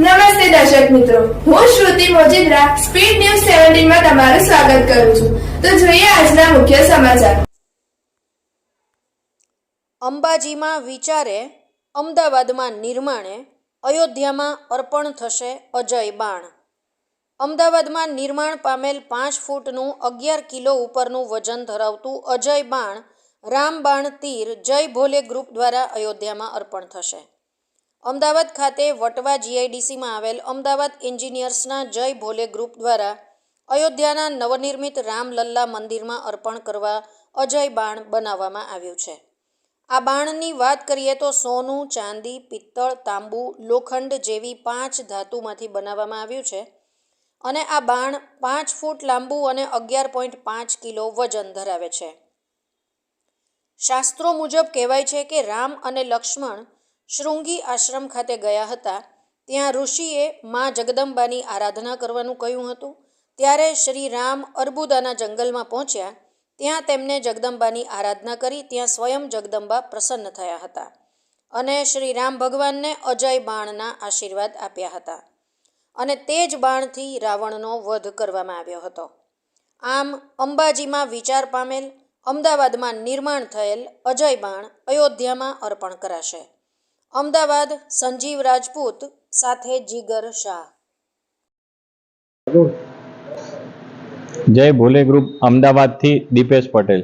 નમસ્તે દર્શક મિત્રો. હું શ્રુતિ મોજીદ્રા, સ્પીડ ન્યૂઝ સેવન્ટીનમાં તમારું સ્વાગત કરું છું. તો જોઈએ આજના મુખ્ય સમાચાર. અંબાજીમાં વિચારે અમદાવાદમાં નિર્માણે અયોધ્યામાં અર્પણ થશે અજય બાણ. અમદાવાદમાં નિર્માણ પામેલ પાંચ ફૂટનું અગિયાર કિલો ઉપરનું વજન ધરાવતું અજય બાણ રામબાણ તીર જય ભોલે ગ્રુપ દ્વારા અયોધ્યામાં અર્પણ થશે. અમદાવાદ ખાતે વટવા જીઆઈડીસીમાં આવેલ અમદાવાદ એન્જિનિયર્સના જય ભોલે ગ્રુપ દ્વારા અયોધ્યાના નવનિર્મિત રામલલ્લા મંદિરમાં અર્પણ કરવા અજય બાણ બનાવવામાં આવ્યું છે. આ બાણની વાત કરીએ તો સોનું, ચાંદી, પિત્તળ, તાંબુ, લોખંડ જેવી પાંચ ધાતુમાંથી બનાવવામાં આવ્યું છે અને આ બાણ પાંચ ફૂટ લાંબુ અને અગિયાર પોઈન્ટ પાંચ કિલો વજન ધરાવે છે. શાસ્ત્રો મુજબ કહેવાય છે કે રામ અને લક્ષ્મણ શૃંગી આશ્રમ ખાતે ગયા હતા. ત્યાં ઋષિએ મા જગદંબાની આરાધના કરવાનું કહ્યું હતું. ત્યારે શ્રી રામ અર્બુદાના જંગલમાં પહોંચ્યા. ત્યાં તેમને જગદંબાની આરાધના કરી ત્યાં સ્વયં જગદંબા પ્રસન્ન થયા હતા અને શ્રી રામ ભગવાનને અજય બાણના આશીર્વાદ આપ્યા હતા અને તે જ બાણથી રાવણનો વધ કરવામાં આવ્યો હતો. આમ અંબાજીમાં વિચાર પામેલ, અમદાવાદમાં નિર્માણ થયેલ અજય બાણ અયોધ્યામાં અર્પણ કરાશે. અમદાવાદ સંજીવ રાજપૂત સાથે જીગર શાહ. જય ભોલે ગ્રુપ, અમદાવાદથી દીપેશ પટેલ.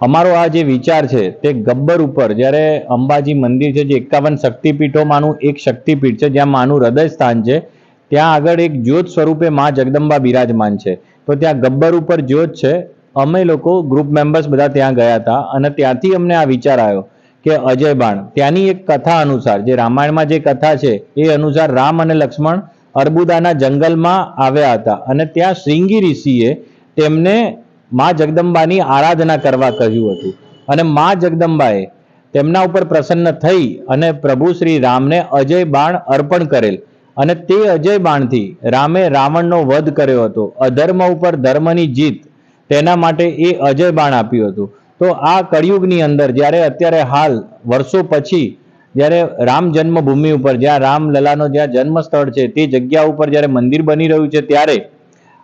અમારો આ જે વિચાર છે, તે ગબ્બર ઉપર, જ્યારે અંબાજી મંદિર છે, જે એકાવન શક્તિપીઠોમાંનું એક શક્તિપીઠ છે, જ્યાં માનું હૃદય સ્થાન છે, ત્યાં આગળ એક જ્યોત સ્વરૂપે મા જગદંબા બિરાજમાન છે. તો ત્યાં ગબ્બર ઉપર જ્યોત છે. અમે લોકો ગ્રુપ મેમ્બર્સ બધા ત્યાં ગયા હતા અને ત્યાંથી અમને આ વિચાર આવ્યો. કે અજય બાણ. ત્યાંની એક કથા અનુસાર, જે રામાયણમાં જે કથા છે, એ અનુસાર રામ અને લક્ષ્મણ અર્બુદાના જંગલમાં આવ્યા હતા અને ત્યાં શ્રીંગી ઋષિએ તેમને મા જગદંબાની આરાધના કરવા કહ્યું હતું. અને મા જગદંબાએ તેમના ઉપર પ્રસન્ન થઈ અને પ્રભુ શ્રી રામને અજય બાણ અર્પણ કરેલ. અને તે અજય બાણથી રામે રાવણનો વધ કર્યો હતો. અધર્મ ઉપર ધર્મની જીત તેના માટે એ અજય બાણ આપ્યું હતું. તો આ કળિયુગની અંદર જ્યારે અત્યારે હાલ વર્ષો પછી જ્યારે રામ જન્મભૂમિ ઉપર જ્યાં રામલલાનો જ્યાં જન્મ સ્થળ છે તે જગ્યા ઉપર જ્યારે મંદિર બની રહ્યું છે ત્યારે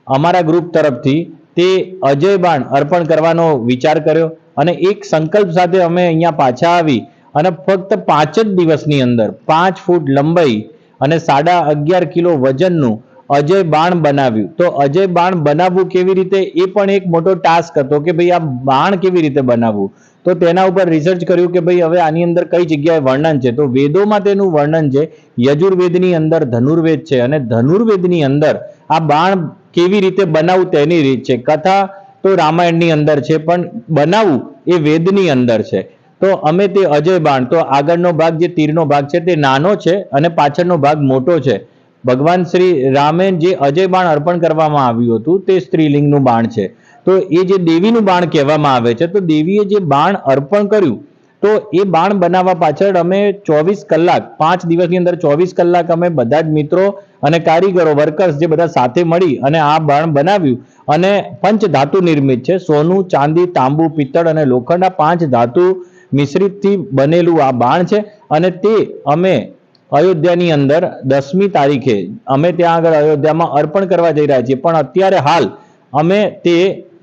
અમારા ગ્રુપ તરફથી તે અજય બાણ અર્પણ કરવાનો વિચાર કર્યો અને એક સંકલ્પ સાથે અમે અહીંયા પાછા આવી અને ફક્ત પાંચ જ દિવસની અંદર પાંચ ફૂટ લંબાઈ અને સાડા અગિયાર કિલો વજનનું અજય બાણ બનાવ્યું. તો અજય બાણ બનાવવું કેવી રીતે? એ પણ એક મોટો ટાસ્ક હતો કે ભાઈ આ બાણ કેવી રીતે બનાવવું? તો તેના ઉપર રિસર્ચ કર્યું કે ભાઈ હવે આની અંદર કઈ જગ્યાએ વર્ણન છે? તો વેદોમાં તેનું વર્ણન છે, યજુર્વેદની અંદર ધનુર્વેદ છે અને ધનુર્વેદની અંદર આ બાણ કેવી રીતે બનાવવું તેની રીત છે. કથા તો રામાયણની અંદર છે, પણ બનાવવું એ વેદની અંદર છે. તો અમે તે અજય બાણ, તો આગળનો ભાગ જે તીરનો ભાગ છે તે નાનો છે અને પાછળનો ભાગ મોટો છે. ભગવાન શ્રી રામે જે અજય બાણ અર્પણ કરવામાં આવ્યું હતું, તે સ્ત્રીલિંગનું બાણ છે. તો એ જે દેવીનું બાણ કહેવામાં આવે છે, તો દેવીએ જે બાણ અર્પણ કર્યું, તો એ બાણ બનાવવા પાછળ અમે ચોવીસ કલાક, પાંચ દિવસની અંદર ચોવીસ કલાક અમે બધા જ મિત્રો અને કારીગરો, વર્કર્સ જે બધા સાથે મળી અને આ બાણ બનાવ્યું. અને પંચ ધાતુ નિર્મિત છે, સોનું, ચાંદી, તાંબુ, પિત્તળ અને લોખંડ, આ પાંચ ધાતુ મિશ્રિતથી બનેલું આ બાણ છે. અને તે અમે અયોધ્યાની અંદર દસમી તારીખે અમે ત્યાં આગળ અયોધ્યામાં અર્પણ કરવા જઈ રહ્યા છીએ. પણ અત્યારે હાલ અમે તે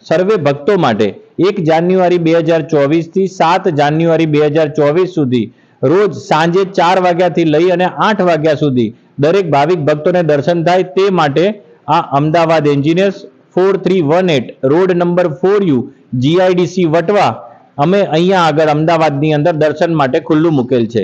સર્વે ભક્તો માટે એક જાન્યુઆરી બે હજાર ચોવીસથી સાત જાન્યુઆરી બે હજાર ચોવીસ સુધી રોજ સાંજે ચાર વાગ્યાથી લઈ અને આઠ વાગ્યા સુધી દરેક ભાવિક ભક્તોને દર્શન થાય તે માટે આ Ahmedabad engineers four three one at road number four U GIDC Vatva અમે અહીંયા આગળ અમદાવાદની અંદર દર્શન માટે ખુલ્લું મૂકેલ છે.